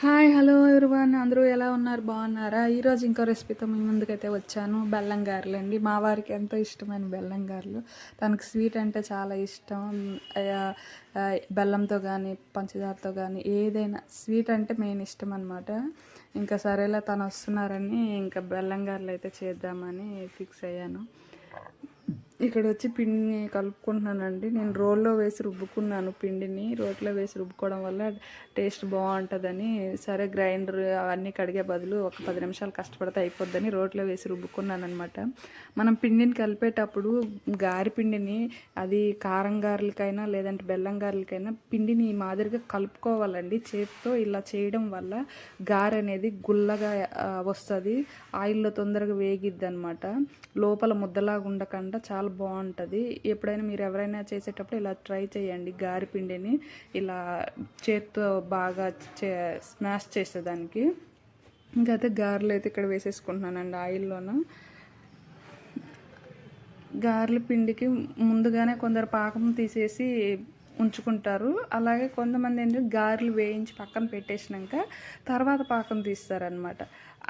Hi hello everyone. అందరూ ఎలా ఉన్నారు? బాగున్నారా? ఈరోజు ఇంకో రెసిపీతో మీ ముందుకైతే వచ్చాను. బెల్లం గారెలు అండి మా వారికి ఎంతో ఇష్టమైన బెల్లం గారెలు. తనకు స్వీట్ అంటే చాలా ఇష్టం. బెల్లంతో కానీ పంచదారతో కానీ ఏదైనా స్వీట్ అంటే మెయిన్ ఇష్టం అనమాట ఇంకా సరేలా తను వస్తున్నారని ఇంకా బెల్లం గారెలు అయితే చేద్దామని ఫిక్స్ అయ్యాను. ఇక్కడ వచ్చి పిండిని కలుపుకుంటున్నానండి. నేను రోల్లో వేసి రుబ్బుకున్నాను పిండిని. రోట్లో వేసి రుబ్బుకోవడం వల్ల టేస్ట్ బాగుంటుందని. సరే గ్రైండర్ అవన్నీ కడిగే బదులు ఒక పది నిమిషాలు కష్టపడితే అయిపోద్దని రోట్లో వేసి రుబ్బుకున్నాను అనమాట మనం పిండిని కలిపేటప్పుడు గారి పిండిని అది కారం గారెలకైనా లేదంటే బెల్లం గారెలకైనా పిండిని ఈ మాదిరిగా కలుపుకోవాలండి. చేతితో ఇలా చేయడం వల్ల గారె అనేది గుల్లగా వస్తుంది. ఆయిల్లో తొందరగా వేగిద్ది అనమాట లోపల ముద్దలాగా ఉండకుండా చాలా బాగుంటుంది. ఎప్పుడైనా మీరు ఎవరైనా చేసేటప్పుడు ఇలా ట్రై చేయండి. గారిపిండిని ఇలా చేత్తో బాగా చే స్మాష్ చేసేదానికి. అయితే గారెలు అయితే ఇక్కడ వేసేసుకుంటున్నానండి ఆయిల్లోన. గారెల పిండికి ముందుగానే కొందరు పాకం తీసేసి ఉంచుకుంటారు. అలాగే కొంతమంది ఏంటంటే గారెలు వేయించి పక్కన పెట్టేసినాక తర్వాత పాకం తీస్తారనమాట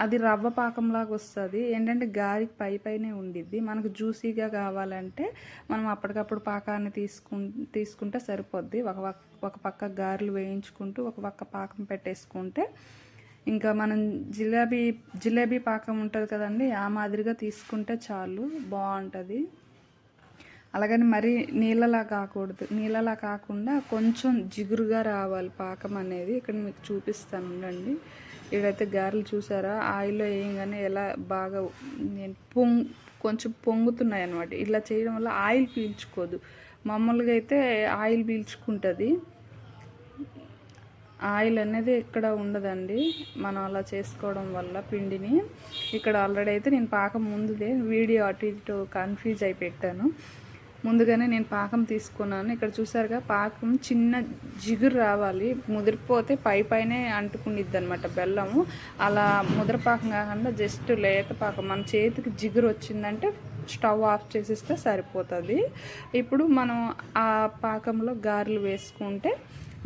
అది రవ్వ పాకంలాగా వస్తుంది. ఏంటంటే గారికి పై పైనే ఉండిద్ది. మనకు జ్యూసీగా కావాలంటే మనం అప్పటికప్పుడు పాకాన్ని తీసుకు తీసుకుంటే సరిపోద్ది. ఒక ఒక పక్క గారెలు వేయించుకుంటూ ఒక పక్క పాకం పెట్టేసుకుంటే ఇంకా మనం జిలేబీ జిలేబీ పాకం ఉంటుంది కదండి ఆ మాదిరిగా తీసుకుంటే చాలు బాగుంటుంది. అలాగని మరీ నీళ్ళలా కాకూడదు. నీళ్ళలా కాకుండా కొంచెం జిగురుగా రావాలి పాకం అనేది. ఇక్కడ మీకు చూపిస్తాను ఉండండి. ఇక్కడైతే గారెలు చూసారా? ఆయిల్లో వేయగానే ఎలా బాగా నేను పొంగ్ కొంచెం పొంగుతున్నాయి అనమాట ఇలా చేయడం వల్ల ఆయిల్ పీల్చుకోదు. మామూలుగా అయితే ఆయిల్ పీల్చుకుంటుంది. ఆయిల్ అనేది ఇక్కడ ఉండదండి. మనం అలా చేసుకోవడం వల్ల పిండిని. ఇక్కడ ఆల్రెడీ అయితే నేను పాకం ముందుదే వీడియో అటు ఇటు కన్ఫ్యూజ్ అయి పెట్టాను ముందుగానే నేను పాకం తీసుకున్నాను. ఇక్కడ చూసారుగా పాకం చిన్న జిగురు రావాలి. ముదిరిపోతే పై పైనే అంటుకునిద్ది అనమాట బెల్లము. అలా ముద్రపాకం కాకుండా జస్ట్ లేత పాకం. మన చేతికి జిగురు వచ్చిందంటే స్టవ్ ఆఫ్ చేసిస్తే సరిపోతుంది. ఇప్పుడు మనం ఆ పాకంలో గారెలు వేసుకుంటే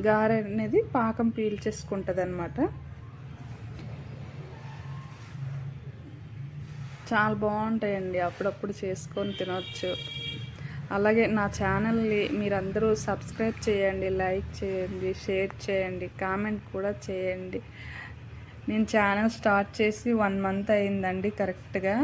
గారె అనేది పాకం పీల్చేసుకుంటుంది అనమాట చాలా బాగుంటాయండి. అప్పుడప్పుడు చేసుకొని తినవచ్చు అలాగే నా ఛానల్ని మీరందరూ సబ్స్క్రైబ్ చేయండి లైక్ చేయండి షేర్ చేయండి కామెంట్ కూడా చేయండి. నేను ఛానల్ స్టార్ట్ చేసి వన్ మంత్ అయిందండి కరెక్ట్గా.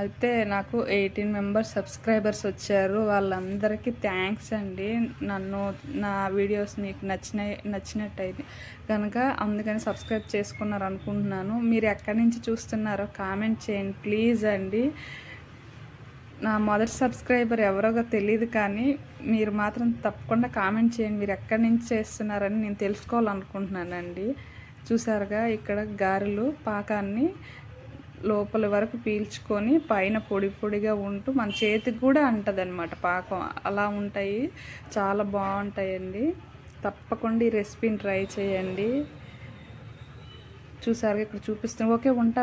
అయితే నాకు ఎయిటీన్ మెంబర్స్ సబ్స్క్రైబర్స్ వచ్చారు. వాళ్ళందరికీ థ్యాంక్స్ అండి. నన్ను నా వీడియోస్ మీకు నచ్చిన నచ్చినట్టయితే కనుక అందుకని సబ్స్క్రైబ్ చేసుకున్నారు అనుకుంటున్నాను మీరు ఎక్కడి నుంచి చూస్తున్నారో కామెంట్ చేయండి ప్లీజ్ అండి. నా మొదటి సబ్స్క్రైబర్ ఎవరో తెలియదు కానీ మీరు మాత్రం తప్పకుండా కామెంట్ చేయండి. మీరు ఎక్కడి నుంచి చేస్తున్నారని నేను తెలుసుకోవాలనుకుంటున్నానండి. చూసారుగా ఇక్కడ గారెలు పాకాన్ని లోపల వరకు పీల్చుకొని పైన పొడి పొడిగా ఉంటూ మన చేతికి కూడా అంటది అనమాట పాకం. అలా ఉంటాయి. చాలా బాగుంటాయండి. తప్పకుండా ఈ రెసిపీని ట్రై చేయండి. చూసారుగా ఇక్కడ చూపిస్తాను ఓకే ఉంటా